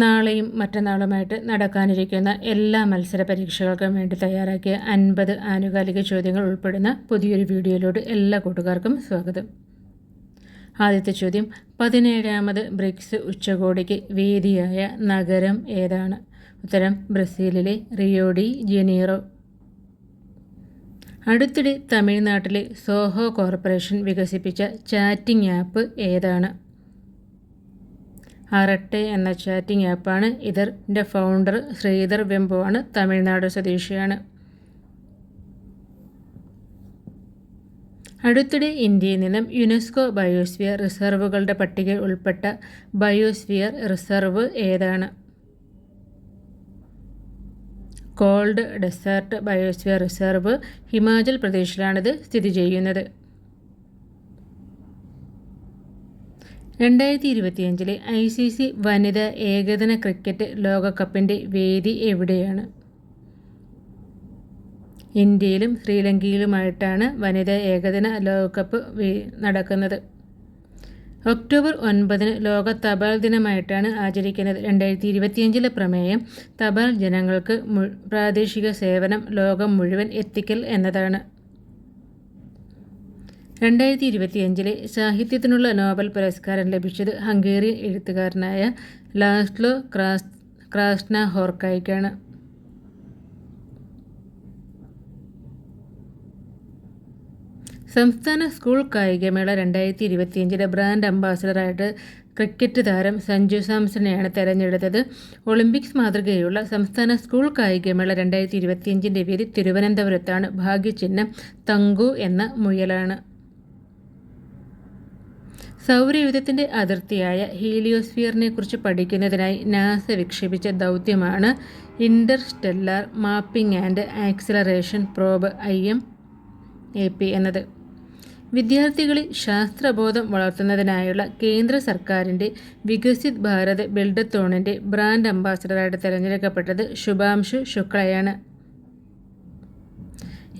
നാളെയും മറ്റന്നാളുമായിട്ട് നടക്കാനിരിക്കുന്ന എല്ലാ മത്സര പരീക്ഷകൾക്കും വേണ്ടി തയ്യാറാക്കിയ അൻപത് ആനുകാലിക ചോദ്യങ്ങൾ ഉൾപ്പെടുന്ന പുതിയൊരു വീഡിയോയിലോട്ട് എല്ലാ കൂട്ടുകാർക്കും സ്വാഗതം. ആദ്യത്തെ ചോദ്യം പതിനേഴാമത് ബ്രിക്സ് ഉച്ചകോടിക്ക് വേദിയായ നഗരം ഏതാണ്? ഉത്തരം ബ്രസീലിലെ റിയോഡി ജനീറോ. അടുത്തിടെ തമിഴ്നാട്ടിലെ സോഹോ കോർപ്പറേഷൻ വികസിപ്പിച്ച ചാറ്റിംഗ് ആപ്പ് ഏതാണ്? അറട്ടെ എന്ന ചാറ്റിംഗ് ആപ്പാണ് ഇതിന്റെ ഫൗണ്ടർ ശ്രീധർ വെമ്പു ആണ്. തമിഴ്നാട് സ്വദേശിയാണ്. അടുത്തിടെ ഇന്ത്യയിൽ നിന്നും യുനെസ്കോ ബയോസ്ഫിയർ റിസർവുകളുടെ പട്ടികയിൽ ഉൾപ്പെട്ട ബയോസ്ഫിയർ റിസർവ് ഏതാണ്? Cold desert biosphere reserve Himachal പ്രദേശിലാണിത് സ്ഥിതി ചെയ്യുന്നത്. രണ്ടായിരത്തി ഇരുപത്തിയഞ്ചിലെ ഐ സി സി വനിതാ ഏകദിന ക്രിക്കറ്റ് ലോകകപ്പിന്റെ വേദി എവിടെയാണ്? ഇന്ത്യയിലും ശ്രീലങ്കയിലുമായിട്ടാണ് വനിതാ ഏകദിന ലോകകപ്പ് നടക്കുന്നത്. ഒക്ടോബർ ഒൻപതിന് ലോക തപാൽ ദിനമായിട്ടാണ് ആചരിക്കുന്നത്. രണ്ടായിരത്തി ഇരുപത്തിയഞ്ചിലെ പ്രമേയം തപാൽ ജനങ്ങൾക്ക് പ്രാദേശിക സേവനം ലോകം മുഴുവൻ എത്തിക്കൽ എന്നതാണ്. രണ്ടായിരത്തി ഇരുപത്തിയഞ്ചിലെ സാഹിത്യത്തിനുള്ള നോബൽ പുരസ്കാരം ലഭിച്ചത് ഹംഗേറിയൻ എഴുത്തുകാരനായ ലാസ്ലോ ക്രാസ് ക്രാസ്ന ഹോർക്കായ്ക്കാണ് സംസ്ഥാന സ്കൂൾ കായികമേള രണ്ടായിരത്തി ഇരുപത്തിയഞ്ചിലെ ബ്രാൻഡ് അംബാസഡറായിട്ട് ക്രിക്കറ്റ് താരം സഞ്ജു സാംസണെയാണ് തെരഞ്ഞെടുത്തത്. ഒളിമ്പിക്സ് മാതൃകയുള്ള സംസ്ഥാന സ്കൂൾ കായികമേള രണ്ടായിരത്തി ഇരുപത്തിയഞ്ചിന്റെ പേര് തിരുവനന്തപുരത്താണ്. ഭാഗ്യചിഹ്നം തങ്കു എന്ന മുയലാണ്. സൗരയൂഥത്തിന്റെ അതിർത്തിയായ ഹീലിയോസ്ഫിയറിനെ കുറിച്ച് പഠിക്കുന്നതിനായി നാസ വിക്ഷേപിച്ച ദൗത്യമാണ് interstellar mapping and acceleration probe I M A P എന്നത്. വിദ്യാർത്ഥികളിൽ ശാസ്ത്രബോധം വളർത്തുന്നതിനായുള്ള കേന്ദ്ര സർക്കാരിന്റെ വികസിത് ഭാരത് ബിൽഡത്തോണിന്റെ ബ്രാൻഡ് അംബാസഡറായിട്ട് തിരഞ്ഞെടുക്കപ്പെട്ടത് ശുഭാംശു ശുക്ലയാണ്.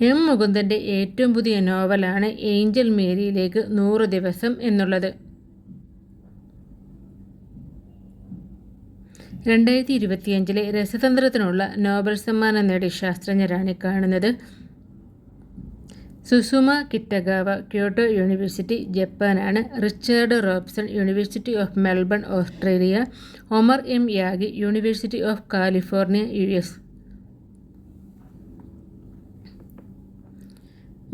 എം മുകുന്ദന്റെ ഏറ്റവും പുതിയ നോവലാണ് ഏഞ്ചൽ മേരിയിലേക്ക് നൂറ് ദിവസം എന്നുള്ളത്. രണ്ടായിരത്തി ഇരുപത്തിയഞ്ചിലെ രസതന്ത്രത്തിനുള്ള നോബൽ സമ്മാനം നേടിയ ശാസ്ത്രജ്ഞരാണ് കാണുന്നത്. Susumu Kitagawa Kyoto university ജപ്പാനാണ്. Richard Robson university of Melbourne Australia. Omar M Yaghi university of California U S.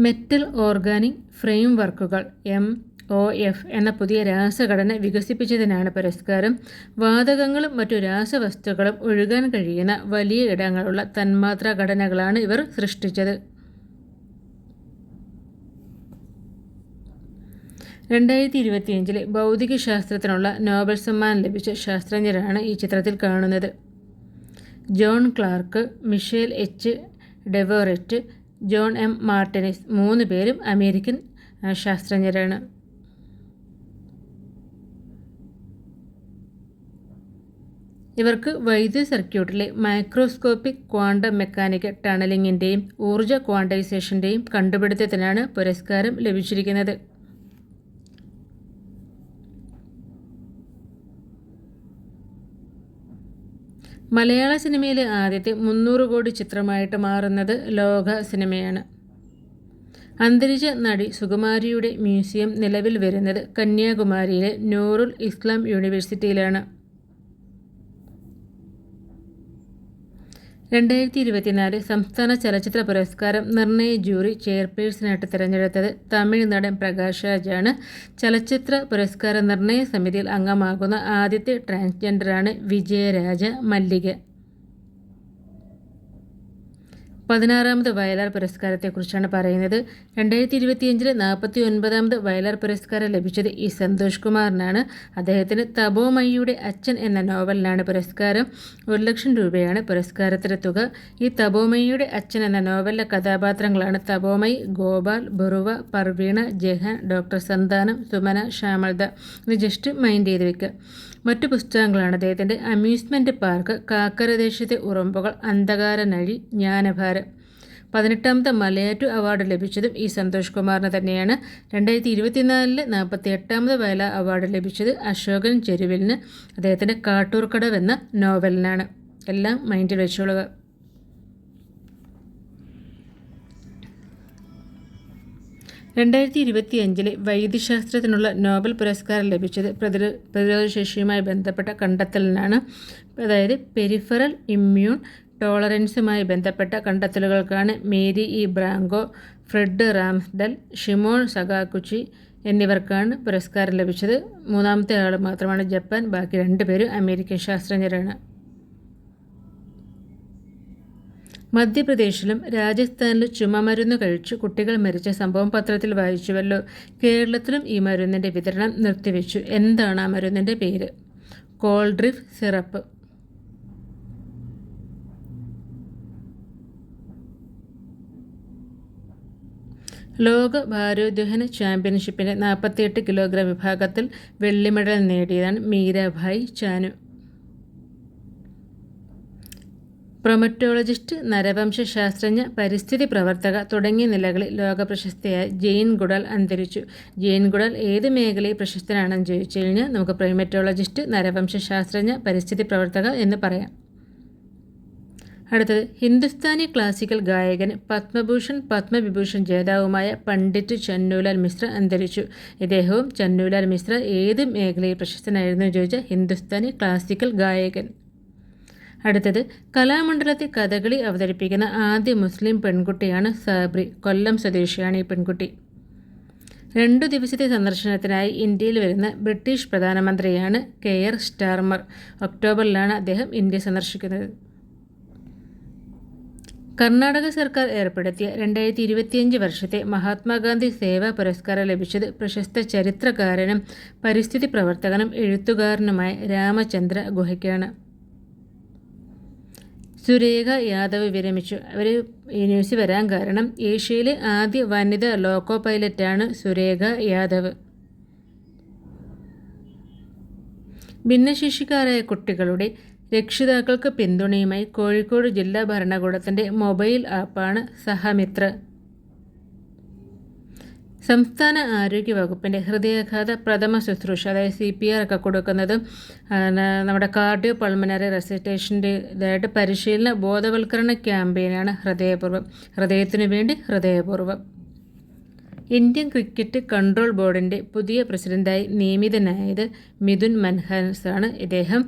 Metal organic frame വർക്കുകൾ എം ഒ എഫ് എന്ന പുതിയ രാസഘടന വികസിപ്പിച്ചതിനാണ് പുരസ്കാരം. വാതകങ്ങളും മറ്റു രാസവസ്തുക്കളും ഒഴുകാൻ കഴിയുന്ന വലിയ ഇടങ്ങളുള്ള തന്മാത്രാ ഘടനകളാണ് ഇവർ സൃഷ്ടിച്ചത്. രണ്ടായിരത്തി ഇരുപത്തിയഞ്ചിലെ ഭൗതികശാസ്ത്രത്തിനുള്ള നോബൽ സമ്മാനം ലഭിച്ച ശാസ്ത്രജ്ഞരാണ് ഈ ചിത്രത്തിൽ കാണുന്നത്. John Clarke Michel H Devoret John M Martinis മൂന്ന് പേരും അമേരിക്കൻ ശാസ്ത്രജ്ഞരാണ്. ഇവർക്ക് വൈദ്യുത സർക്യൂട്ടിലെ മൈക്രോസ്കോപ്പിക് ക്വാണ്ടം മെക്കാനിക്കൽ ടണലിങ്ങിന്റെയും ഊർജ ക്വാണ്ടൈസേഷന്റെയും കണ്ടുപിടുത്തത്തിനാണ് പുരസ്കാരം ലഭിച്ചിരിക്കുന്നത്. മലയാള സിനിമയിലെ ആദ്യത്തെ മുന്നൂറ് കോടി ചിത്രമായിട്ട് മാറുന്നത് ലോക സിനിമയാണ്. അന്തരിച്ച നടി സുകുമാരിയുടെ മ്യൂസിയം നിലവിൽ വരുന്നത് കന്യാകുമാരിയിലെ നൂറുൽ ഇസ്ലാം യൂണിവേഴ്സിറ്റിയിലാണ്. രണ്ടായിരത്തി ഇരുപത്തിനാല് സംസ്ഥാന ചലച്ചിത്ര പുരസ്കാരം നിർണയ ജൂറി ചെയർപേഴ്സണായിട്ട് തിരഞ്ഞെടുത്തത് തമിഴ് നടൻ പ്രകാശ് രാജാണ്. ചലച്ചിത്ര പുരസ്കാര നിർണയ സമിതിയിൽ അംഗമാകുന്ന ആദ്യത്തെ ട്രാൻസ്ജെൻഡറാണ് വിജയരാജ മല്ലിക. പതിനാറാമത് വയലാർ പുരസ്കാരത്തെക്കുറിച്ചാണ് പറയുന്നത്. രണ്ടായിരത്തി ഇരുപത്തിയഞ്ചിൽ നാൽപ്പത്തി ഒൻപതാമത് വയലാർ പുരസ്കാരം ലഭിച്ചത് ഈ സന്തോഷ് കുമാറിനാണ്. അദ്ദേഹത്തിന് തപോമയ്യുടെ അച്ഛൻ എന്ന നോവലിനാണ് പുരസ്കാരം. ഒരു ലക്ഷം രൂപയാണ് പുരസ്കാരത്തിന്റെ തുക. ഈ തപോമയ്യുടെ അച്ഛൻ എന്ന നോവലിലെ കഥാപാത്രങ്ങളാണ് തപോമയ് ഗോപാൽ ബറുവ പർവീണ ജഹാൻ ഡോക്ടർ സന്താനം സുമന ശ്യാമൾദ ഇത് ജസ്റ്റ് മൈൻഡ് ചെയ്ത് വെക്കുക മറ്റു പുസ്തകങ്ങളാണ് അദ്ദേഹത്തിന്റെ അമ്യൂസ്മെന്റ് പാർക്ക് കാക്കരദേശത്തെ ഉറമ്പുകൾ അന്ധകാരനഴി ജ്ഞാനഭാരം. പതിനെട്ടാമത്തെ മലയാറ്റു അവാർഡ് ലഭിച്ചതും ഈ സന്തോഷ് കുമാറിന് തന്നെയാണ്. രണ്ടായിരത്തി ഇരുപത്തിനാലിൽ നാൽപ്പത്തി എട്ടാമത് വയല അവാർഡ് ലഭിച്ചത് അശോകൻ ചെരുവിലിന് അദ്ദേഹത്തിന്റെ കാട്ടൂർക്കടവ് എന്ന നോവലിനാണ് എല്ലാം മൈൻഡിൽ വെച്ചോളുക. രണ്ടായിരത്തി ഇരുപത്തി അഞ്ചിലെ വൈദ്യശാസ്ത്രത്തിനുള്ള നോബൽ പുരസ്കാരം ലഭിച്ചത് പ്രതിരോ പ്രതിരോധശേഷിയുമായി ബന്ധപ്പെട്ട കണ്ടെത്തലിനാണ്. അതായത് പെരിഫറൽ ഇമ്മ്യൂൺ ടോളറൻസുമായി ബന്ധപ്പെട്ട കണ്ടെത്തലുകൾക്കാണ് Mary E Brunkow Fred Ramsdell Shimon Sakaguchi എന്നിവർക്കാണ് പുരസ്കാരം ലഭിച്ചത്. മൂന്നാമത്തെ ആൾ മാത്രമാണ് ജപ്പാൻ. ബാക്കി രണ്ടുപേരും അമേരിക്കൻ ശാസ്ത്രജ്ഞരാണ്. മധ്യപ്രദേശിലും രാജസ്ഥാനിലും ചുമമരുന്ന് കഴിച്ച് കുട്ടികൾ മരിച്ച സംഭവം പത്രത്തിൽ വായിച്ചുവല്ലോ. കേരളത്തിലും ഈ മരുന്നിന്റെ വിതരണം നിർത്തിവെച്ചു. എന്താണ് ആ മരുന്നിന്റെ പേര്? Coldrif syrup. ലോക ഭാരോദ്വഹന ചാമ്പ്യൻഷിപ്പിന്റെ നാൽപ്പത്തിയെട്ട് കിലോഗ്രാം വിഭാഗത്തിൽ വെള്ളി മെഡൽ നേടിയതാണ് മീരാഭായ് ചാനു. പ്രൊമറ്റോളജിസ്റ്റ് നരവംശ ശാസ്ത്രജ്ഞ പരിസ്ഥിതി പ്രവർത്തക തുടങ്ങിയ നിലകളിൽ ലോകപ്രശസ്തയായ ജെയിൻ ഗുഡൽ അന്തരിച്ചു. ജെയിൻ ഗുഡൽ ഏത് മേഖലയിൽ പ്രശസ്തനാണെന്ന് ചോദിച്ചു കഴിഞ്ഞാൽ നമുക്ക് പ്രൊമറ്റോളജിസ്റ്റ് നരവംശ ശാസ്ത്രജ്ഞ പരിസ്ഥിതി പ്രവർത്തക എന്ന് പറയാം. അടുത്തത് ഹിന്ദുസ്ഥാനി ക്ലാസിക്കൽ ഗായകൻ പത്മഭൂഷൺ പത്മവിഭൂഷൺ ജേതാവുമായ പണ്ഡിറ്റ് ചന്നുലാൽ മിശ്ര അന്തരിച്ചു. ഇദ്ദേഹവും ചന്നുലാൽ മിശ്ര ഏത് മേഖലയിൽ പ്രശസ്തനായിരുന്നു ചോദിച്ചാൽ ഹിന്ദുസ്ഥാനി ക്ലാസിക്കൽ ഗായകൻ. അടുത്തത് കലാമണ്ഡലത്തെ കഥകളി അവതരിപ്പിക്കുന്ന ആദ്യ മുസ്ലിം പെൺകുട്ടിയാണ് സാബ്രി. കൊല്ലം സ്വദേശിയാണ് ഈ പെൺകുട്ടി. രണ്ടു ദിവസത്തെ സന്ദർശനത്തിനായി ഇന്ത്യയിൽ വരുന്ന ബ്രിട്ടീഷ് പ്രധാനമന്ത്രിയാണ് കെയർ സ്റ്റാർമർ. ഒക്ടോബറിലാണ് അദ്ദേഹം ഇന്ത്യ സന്ദർശിക്കുന്നത്. കർണാടക സർക്കാർ ഏർപ്പെടുത്തിയ രണ്ടായിരത്തി ഇരുപത്തിയഞ്ച് വർഷത്തെ മഹാത്മാഗാന്ധി സേവാ പുരസ്കാരം ലഭിച്ചത് പ്രശസ്ത ചരിത്രകാരനും പരിസ്ഥിതി പ്രവർത്തകനും എഴുത്തുകാരനുമായ രാമചന്ദ്ര ഗുഹയ്ക്കാണ്. സുരേഖ യാദവ് വിരമിച്ചു. അവർ ഈ ന്യൂസ് വരാൻ കാരണം ഏഷ്യയിലെ ആദ്യ വനിത ലോക്കോ പൈലറ്റാണ് സുരേഖ യാദവ്. ഭിന്നശേഷിക്കാരായ കുട്ടികളുടെ രക്ഷിതാക്കൾക്ക് പിന്തുണയുമായി കോഴിക്കോട് ജില്ലാ ഭരണകൂടത്തിന്റെ മൊബൈൽ ആപ്പാണ് സഹമിത്ര. സംസ്ഥാന ആരോഗ്യ വകുപ്പിന്റെ ഹൃദയാഘാത പ്രഥമ ശുശ്രൂഷ അതായത് സി പി ആർ ഒക്കെ കൊടുക്കുന്നതും നമ്മുടെ കാർഡിയോ പൾമനറി റെസിറ്റേഷന്റെ ഇതായിട്ട് പരിശീലന ബോധവൽക്കരണ ക്യാമ്പയിനാണ് ഹൃദയപൂർവം ഹൃദയത്തിനു വേണ്ടി ഹൃദയപൂർവം. ഇന്ത്യൻ ക്രിക്കറ്റ് കൺട്രോൾ ബോർഡിന്റെ പുതിയ പ്രസിഡന്റായി നിയമിതനായത് മിഥുൻ ആണ് ഇദ്ദേഹം.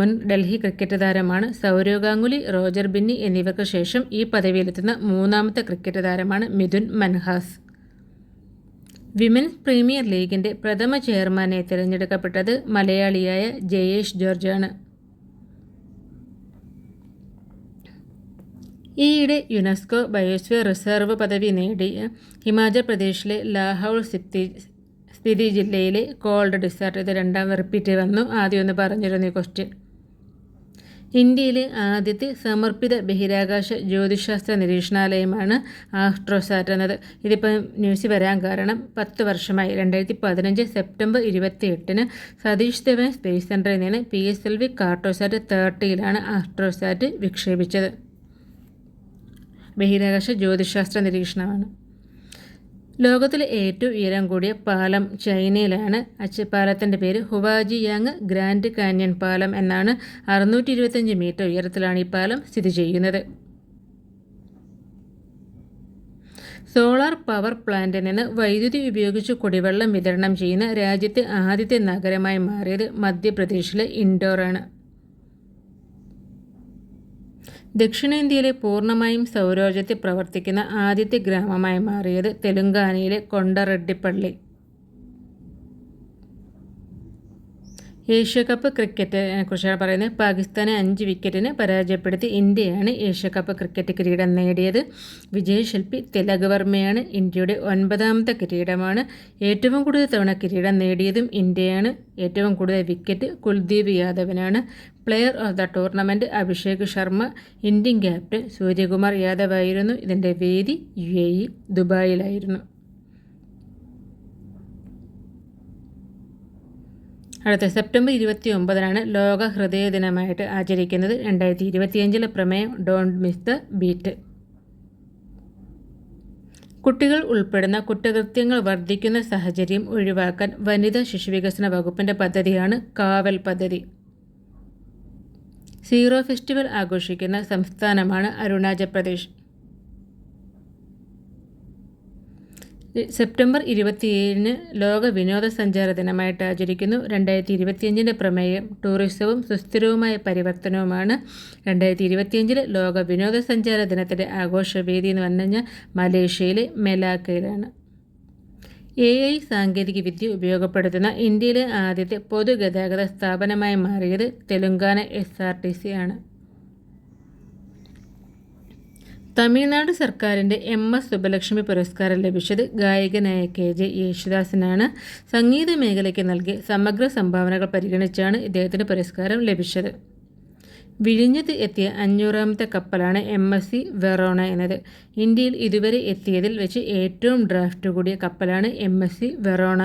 മുൻ ഡൽഹി ക്രിക്കറ്റ് താരമാണ് സൗരവ് ഗാംഗുലി റോജർ ബിന്നി എന്നിവർക്ക് ശേഷം ഈ പദവിയിലെത്തുന്ന മൂന്നാമത്തെ ക്രിക്കറ്റ് താരമാണ് മിഥുൻ മൻഹാസ്. വിമൻസ് പ്രീമിയർ ലീഗിന്റെ പ്രഥമ ചെയർമാനെ തിരഞ്ഞെടുക്കപ്പെട്ടത് മലയാളിയായ ജയേഷ് ജോർജാണ്. ഈയിടെ യുനെസ്കോ ബയോസ്ഫിയർ റിസർവ് പദവി നേടിയ ഹിമാചൽ പ്രദേശിലെ ലാഹൌൾ സിത്തി സ്ഥിതി ജില്ലയിലെ കോൾഡ് ഡിസാർട്ട്. ഇത് രണ്ടാം റിപ്പീറ്റ് വന്നു. ആദ്യം ഒന്ന് പറഞ്ഞിരുന്നു ഈ ക്വസ്റ്റ്യൻ. ഇന്ത്യയിലെ ആദ്യത്തെ സമർപ്പിത ബഹിരാകാശ ജ്യോതിശാസ്ത്ര നിരീക്ഷണാലയമാണ് ആസ്ട്രോസാറ്റ് എന്നത് ഇതിപ്പം ന്യൂസ് വരാൻ കാരണം പത്ത് വർഷമായി. രണ്ടായിരത്തി പതിനഞ്ച് സെപ്റ്റംബർ ഇരുപത്തി എട്ടിന് സതീഷ് ധവൻ സ്പേസ് സെന്ററിൽ നിന്ന് P S L V Cartosat തേർട്ടിയിലാണ് Astrosat വിക്ഷേപിച്ചത്. ബഹിരാകാശ ജ്യോതിശാസ്ത്ര നിരീക്ഷണമാണ്. ലോകത്തിലെ ഏറ്റവും ഉയരം കൂടിയ പാലം ചൈനയിലാണ്. പാലത്തിന്റെ പേര് ഹുവാജിയാങ് ഗ്രാൻഡ് കാന്യൻ പാലം എന്നാണ് അറുന്നൂറ്റി ഇരുപത്തഞ്ച് മീറ്റർ ഉയരത്തിലാണ് ഈ പാലം സ്ഥിതി ചെയ്യുന്നത്. സോളാർ പവർ പ്ലാന്റിൽ നിന്ന് വൈദ്യുതി ഉപയോഗിച്ച് കുടിവെള്ളം വിതരണം ചെയ്യുന്ന രാജ്യത്തെ ആദ്യത്തെ നഗരമായി മാറിയത് മധ്യപ്രദേശിലെ ഇൻഡോറാണ് ദക്ഷിണേന്ത്യയിലെ പൂർണമായും സൗരോർജത്തിൽ പ്രവർത്തിക്കുന്ന ആദ്യത്തെ ഗ്രാമമായി മാറിയത് തെലുങ്കാനയിലെ കൊണ്ടറെഡ്ഡിപ്പള്ളി. ഏഷ്യാകപ്പ് ക്രിക്കറ്റിനെ കുറിച്ചാണ് പറയുന്നത്. പാകിസ്ഥാനെ അഞ്ച് വിക്കറ്റിന് പരാജയപ്പെടുത്തി ഇന്ത്യയാണ് ഏഷ്യാകപ്പ് ക്രിക്കറ്റ് കിരീടം നേടിയത്. വിജയശില്പി തിലക് വർമ്മയാണ് ഇന്ത്യയുടെ ഒൻപതാമത്തെ കിരീടമാണ്. ഏറ്റവും കൂടുതൽ തവണ കിരീടം നേടിയതും ഇന്ത്യയാണ്. ഏറ്റവും കൂടുതൽ wicket Kuldeep യാദവിനാണ്. Player of the tournament Abhishek Sharma Indian captain Suryakumar Yadav ആയിരുന്നു ഇതിന്റെ വേദി യു എ ഇ ദുബായിലായിരുന്നു. അടുത്ത സെപ്റ്റംബർ ഇരുപത്തി ഒമ്പതിനാണ് ലോക ഹൃദയ ദിനമായിട്ട് ആചരിക്കുന്നത്. രണ്ടായിരത്തി ഇരുപത്തിയഞ്ചിലെ പ്രമേയം ഡോണ്ട് മിസ് ദ ബീറ്റ് കുട്ടികൾ ഉൾപ്പെടുന്ന കുറ്റകൃത്യങ്ങൾ വർദ്ധിക്കുന്ന സാഹചര്യം ഒഴിവാക്കാൻ വനിതാ ശിശുവികസന വകുപ്പിന്റെ പദ്ധതിയാണ് കാവൽ പദ്ധതി. സീറോ ഫെസ്റ്റിവൽ ആഘോഷിക്കുന്ന സംസ്ഥാനമാണ് അരുണാചൽ പ്രദേശ് സെപ്റ്റംബർ ഇരുപത്തിയേഴിന് ലോക വിനോദസഞ്ചാര ദിനമായിട്ട് ആചരിക്കുന്നു. രണ്ടായിരത്തി ഇരുപത്തിയഞ്ചിന്റെ പ്രമേയം ടൂറിസവും സുസ്ഥിരവുമായ പരിവർത്തനവുമാണ്. രണ്ടായിരത്തി ഇരുപത്തിയഞ്ചിലെ ലോക വിനോദസഞ്ചാര ദിനത്തിന്റെ ആഘോഷവേദി എന്ന് പറഞ്ഞു കഴിഞ്ഞാൽ മലേഷ്യയിലെ മെലാക്കയിലാണ് എ ഐ സാങ്കേതികവിദ്യ ഉപയോഗപ്പെടുത്തുന്ന ഇന്ത്യയിലെ ആദ്യത്തെ പൊതുഗതാഗത സ്ഥാപനമായി മാറിയത് Telangana S R T C ആണ്. തമിഴ്നാട് സർക്കാരിന്റെ എം എസ് സുബലക്ഷ്മി പുരസ്കാരം ലഭിച്ചത് ഗായകനായ കെ ജെ യേശുദാസിനാണ്. സംഗീത മേഖലയ്ക്ക് നൽകിയ സമഗ്ര സംഭാവനകൾ പരിഗണിച്ചാണ് ഇദ്ദേഹത്തിന് പുരസ്കാരം ലഭിച്ചത്. വിഴിഞ്ഞത്ത് എത്തിയ അഞ്ഞൂറാമത്തെ കപ്പലാണ് എം എസ് സി വെറോണ എന്നത്. ഇന്ത്യയിൽ ഇതുവരെ എത്തിയതിൽ വെച്ച് ഏറ്റവും ഡ്രാഫ്റ്റ് കൂടിയ കപ്പലാണ് എം എസ് സി വെറോണ.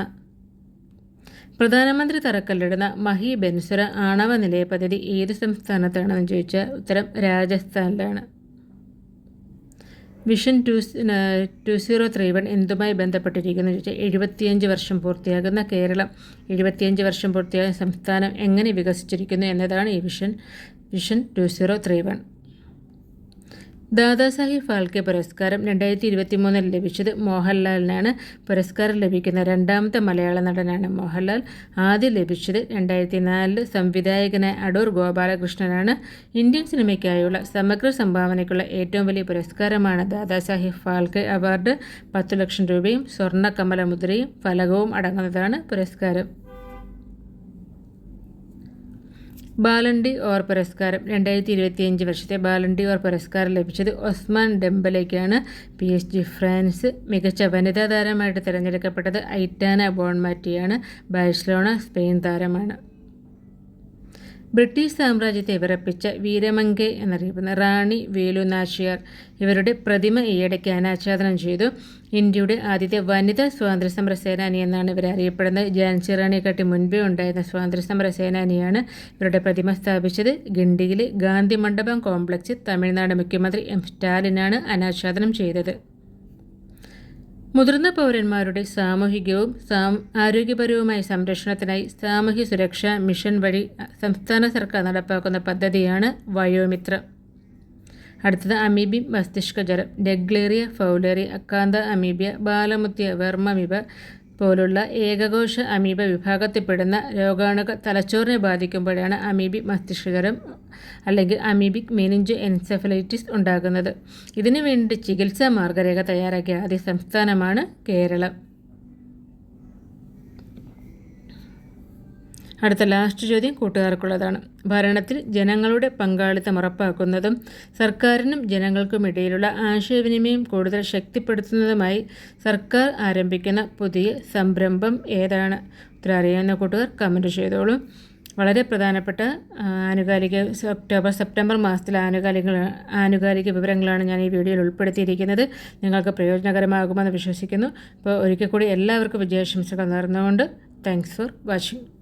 പ്രധാനമന്ത്രി തറക്കല്ലിടുന്ന മഹി ബെൻസുര ആണവ നിലയ പദ്ധതി ഏത് സംസ്ഥാനത്താണെന്ന് ചോദിച്ചാൽ ഉത്തരം രാജസ്ഥാനിലാണ്. Vision two two zero three one എന്തുമായി ബന്ധപ്പെട്ടിരിക്കുന്നു ചോദിച്ചാൽ എഴുപത്തിയഞ്ച് വർഷം പൂർത്തിയാകുന്ന കേരളം. എഴുപത്തിയഞ്ച് വർഷം പൂർത്തിയാകുന്ന സംസ്ഥാനം എങ്ങനെ വികസിച്ചിരിക്കുന്നു എന്നതാണ് ഈ vision. Vision two zero three one Dadasaheb Phalke പുരസ്കാരം രണ്ടായിരത്തി ഇരുപത്തി മൂന്നിൽ ലഭിച്ചത് മോഹൻലാലിനാണ്. പുരസ്കാരം ലഭിക്കുന്ന രണ്ടാമത്തെ മലയാള നടനാണ് മോഹൻലാൽ. ആദ്യം ലഭിച്ചത് രണ്ടായിരത്തി നാലിൽ സംവിധായകനായ അടൂർ ഗോപാലകൃഷ്ണനാണ്. ഇന്ത്യൻ സിനിമയ്ക്കായുള്ള സമഗ്ര സംഭാവനയ്ക്കുള്ള ഏറ്റവും വലിയ പുരസ്കാരമാണ് ദാദാസാഹിബ് ഫാൽക്കെ അവാർഡ്. പത്തു ലക്ഷം രൂപയും സ്വർണ കമലമുദ്രയും ഫലകവും അടങ്ങുന്നതാണ് പുരസ്കാരം. ബാലൻഡി ഓർ പുരസ്കാരം. രണ്ടായിരത്തി ഇരുപത്തിയഞ്ച് വർഷത്തെ ബാലൻഡി ഓർ പുരസ്കാരം ലഭിച്ചത് ഒസ്മാൻ ഡെംബലയ്ക്കാണ് പി. S G. ഫ്രാൻസ് മികച്ച വനിതാ താരമായിട്ട് തിരഞ്ഞെടുക്കപ്പെട്ടത് ഐറ്റാന ബോൺമാറ്റിയാണ്. ബാഴ്സലോണ സ്പെയിൻ താരമാണ്. ബ്രിട്ടീഷ് സാമ്രാജ്യത്തെ വിറപ്പിച്ച വീരമങ്കെ എന്നറിയപ്പെടുന്ന റാണി വേലു നാച്ചിയാർ ഇവരുടെ പ്രതിമ ഈയിടയ്ക്ക് അനാച്ഛാദനം ചെയ്തു. ഇന്ത്യയുടെ ആദ്യത്തെ വനിതാ സ്വാതന്ത്ര്യസമര സേനാനി എന്നാണ് ഇവർ അറിയപ്പെടുന്നത്. ഝാൻസി റാണിയെക്കാട്ടി മുൻപേ ഉണ്ടായിരുന്ന സ്വാതന്ത്ര്യസമര സേനാനിയാണ് ഇവരുടെ പ്രതിമ സ്ഥാപിച്ചത്. ഗണ്ടിയിലെ ഗാന്ധി മണ്ഡപം കോംപ്ലക്സ് തമിഴ്നാട് മുഖ്യമന്ത്രി എം സ്റ്റാലിനാണ് അനാച്ഛാദനം ചെയ്തത്. മുതിർന്ന പൗരന്മാരുടെ സാമൂഹികവും ആരോഗ്യപരവുമായ സംരക്ഷണത്തിനായി സാമൂഹ്യ സുരക്ഷാ മിഷൻ വഴി സംസ്ഥാന സർക്കാർ നടപ്പാക്കുന്ന പദ്ധതിയാണ് വയോമിത്ര. അടുത്തത് അമീബി മസ്തിഷ്ക ജ്വരം ഡെഗ്ലേറിയ ഫൗലേറിയ അക്കാന്ത അമീബിയ ബാലമുത്തിയ വെർമമിബ പോലുള്ള ഏകകോശ അമീബ വിഭാഗത്തിൽപ്പെടുന്ന രോഗാണുക തലച്ചോറിനെ ബാധിക്കുമ്പോഴാണ് അമീബി മസ്തിഷ്കരം അല്ലെങ്കിൽ അമീബിക് മെനിഞ്ച് എൻസെഫലൈറ്റിസ് ഉണ്ടാകുന്നത്. ഇതിനു വേണ്ടി ചികിത്സാ മാർഗരേഖ തയ്യാറാക്കിയ ആദ്യ സംസ്ഥാനമാണ് കേരളം. അടുത്ത ലാസ്റ്റ് ചോദ്യം കൂട്ടുകാർക്കുള്ളതാണ്. ഭരണത്തിൽ ജനങ്ങളുടെ പങ്കാളിത്തം ഉറപ്പാക്കുന്നതും സർക്കാരിനും ജനങ്ങൾക്കും ഇടയിലുള്ള ആശയവിനിമയം കൂടുതൽ ശക്തിപ്പെടുത്തുന്നതുമായി സർക്കാർ ആരംഭിക്കുന്ന പുതിയ സംരംഭം ഏതാണ്? ഉത്തരം അറിയാവുന്ന കൂട്ടുകാർ കമന്റ് ചെയ്തോളൂ. വളരെ പ്രധാനപ്പെട്ട ആനുകാലിക ഒക്ടോബർ സെപ്റ്റംബർ മാസത്തിലെ ആനുകാലിക ആനുകാലിക വിവരങ്ങളാണ് ഞാൻ ഈ വീഡിയോയിൽ ഉൾപ്പെടുത്തിയിരിക്കുന്നത്. നിങ്ങൾക്ക് പ്രയോജനകരമാകുമെന്ന് വിശ്വസിക്കുന്നു. അപ്പോൾ ഒരിക്കൽ കൂടി എല്ലാവർക്കും വിജയാശംസകൾ നേർന്നുകൊണ്ട് താങ്ക്സ് ഫോർ വാച്ചിങ്